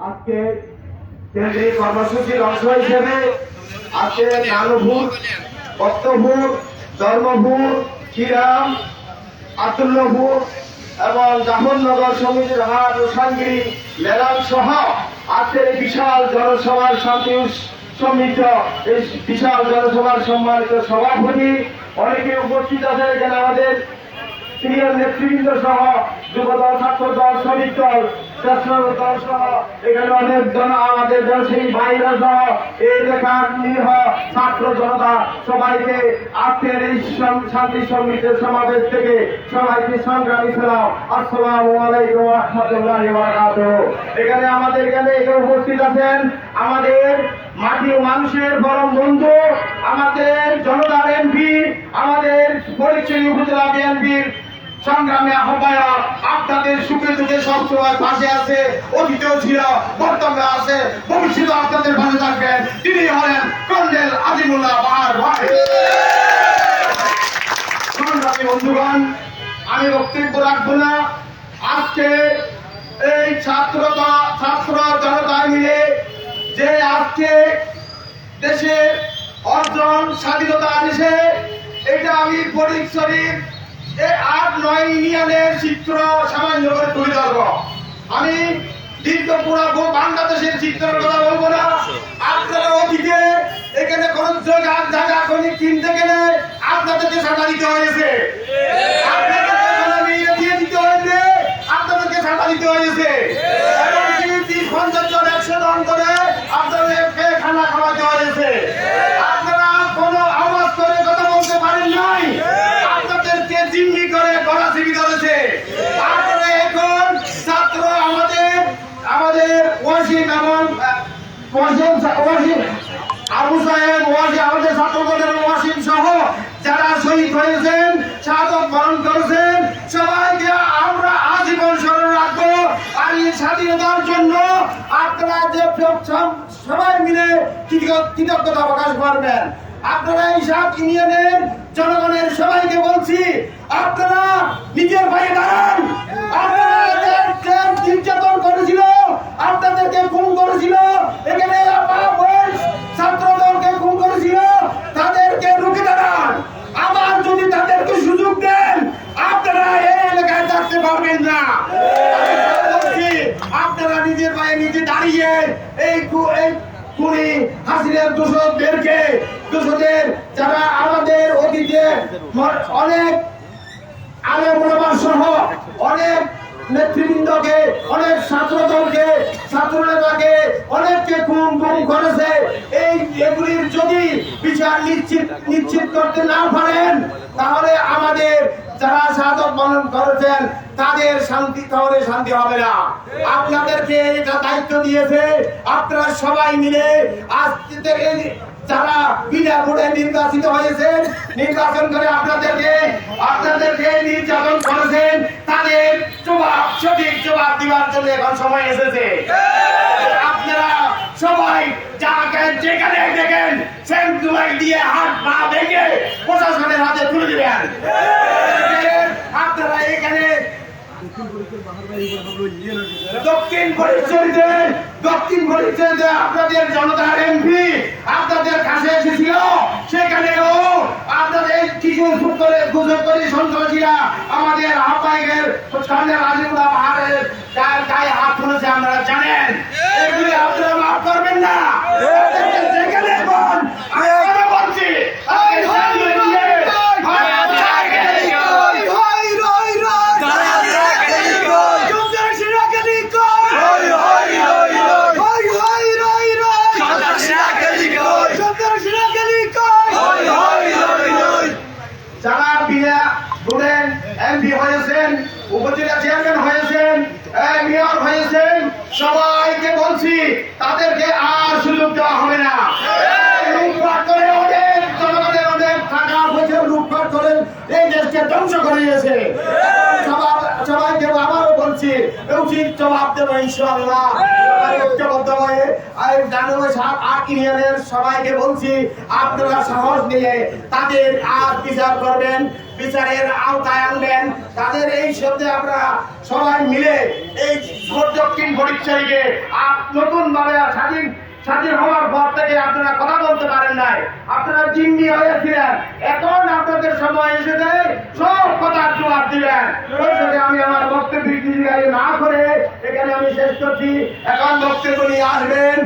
আজকে কেন্দ্রীয় কর্মসূচির অংশ হিসেবে আজকে নানুভূত ধর্মভূত আতুল্যভূত এবং সমিতির হাট রোশানগিরি সহ আজকের বিশাল জনসভার শান্তি সমৃদ্ধ এই বিশাল জনসভার সম্মানিত সভাপতি অনেকে উপস্থিত আছে এখানে আমাদের সিনিয়র নেতৃবৃন্দ সহ যুবদল, ছাত্রদল শ্রমিক দল দল সহ এখানে অনেক জন আমাদের জনসেনী ভাইরা সহ এই এলাকার নিরীহ ছাত্র জনতা সবাইকে আজকের এই শান- শান্তি সমৃদ্ধের সমাবেশ থেকে সবাইকে সংগ্রামী সালাম। আসসালামু আলাইকুম রহমতুল্লাহ এখানে আমাদের এখানে উপস্থিত আছেন আমাদের মাটি ও মানুষের পরম বন্ধু, আমাদের জনতার এমপি, আমাদের পরিচয় উপজেলা বিএনপির সংগ্রামে আহ্বায়ক, আপনাদের সুখে দুঃখে সবসময় পাশে আছে, অতীতেও ছিল বর্তমানে আছে ভবিষ্যতে আপনাদের পাশে থাকবেন। তিনি হলেন কর্নেল আজিমুল্লাহ বাহার ভাই সংগ্রামী বন্ধুগণ, আমি বক্তব্য রাখব না। আজকে এই ছাত্র ছাত্র জনতা মিলে যে আজকে দেশে অর্জন, স্বাধীনতা আনিছে, এটা আমি ফরিদ শরীফ এই আট, নয় ইউনিয়নের চিত্র সামান্য করে তুলে ধরবো। আমি দীর্ঘ পুরো বাংলাদেশের চিত্রের কথা বলব না। আপনারা অতীতে এখানে কোন জায়গা জায়গা কিনতে গেলে আপনাদেরকে সাজা দিতে হয়েছে আপনাদেরকে সাজা দিয়ে দিয়ে দিতে হয়েছে আপনাদেরকে সাজা দিতে হয়েছে এবং তিরিশ পঞ্চাশ জন একশো জন করে আপনাদেরকে খানা খাওয়াতে হয়েছে আপনারা কোনো আওয়াজ করে কথা বলতে পারেন নাই আপনাদেরকে জিম্মি করে গড়াচিবি ধরেছে তারপরে এখন ছাত্র আমাদের আমাদের ওয়াসিম এবং আহ, আবু সাহেব ছাত্রদের শহীদ হয়েছেন করেছেন, সবাইকে আমরা জন্য সবাই মিলে কৃতজ্ঞ- কৃতজ্ঞতা প্রকাশ করবেন। জনগণের সবাইকে বলছি, আপনারা নিজের ভাইয়ে দাঁড়ান। আপনারা যে- যে নির্যাতন করেছিল আপনাদেরকে খুন করেছিল এখানে মা বোন ছাত্রদলকে খুন করেছিল তাদেরকে রুখে দাঁড়ান আবার যদি তাদেরকে সুযোগ দেন আপনারা এই এলাকায় থাকতে পারবেন না আমি বলছি, আপনারা নিজের পায়ে নিজে দাঁড়িয়ে এই কু- এই খুনি দোষদের যারা আমাদের অতীতে অনেক আলেম সহ অনেক নেতৃবৃন্দকে, অনেক ছাত্র নেতাকে অনেককে খুন করেছে। এই এগুলির যদি বিচার নিশ্চিত নিশ্চিত করতে না পারেন, তাহলে আমাদের যারা শাহাদত পালন করেছেন, তাদের শান্তি তাহলে শান্তি হবে না। আপনাদেরকে এটা দায়িত্ব দিয়েছে, আপনারা সবাই মিলে আজ থেকে যারা বিনা ভোটে নির্বাচিত হয়েছেন, নির্বাচন করে আপনাদেরকে আপনাদেরকে নির্যাতন করেছেন, তাদের জবাব, সঠিক জবাব দিবার জন্য এখন সময় এসেছে। আপনারা সবাই যাকে যেখানে দেখেন সেন দুলাই দিয়ে হাত পা ভেঙে প্রশাসনের হাতে তুলে দিবেন আপনারা এখানে দক্ষিণ পরিচয়তে দক্ষিণ পরিচয়তে আপনাদের জনতার এমপি আপনাদের কাছে এসেছিল। সেখানেও আপনাদের কিছু করে গুজব করে সন্ত্রাসীরা আমাদের আহ্বায়কের সামনে রাজিউল্লাহ ধ্বংস করে সবাইকে বলছি আপনারা সাহস নিয়ে তাদের আর বিচার করবেন, বিচারের আওতায় আনবেন। তাদের এই শব্দে আমরা সবাই মিলে এই দক্ষিণ আপ স্বাধীন স্বাধীন হওয়ার পর থেকে আপনারা কথা বলতে পারেন নাই। আপনারা জিম্মি হয়েছিলেন। এখন আপনাদের আমি আমার বক্তব্য না করে এখানে আমি শেষ করছি। এখন বক্তব্য নিয়ে আসবেন।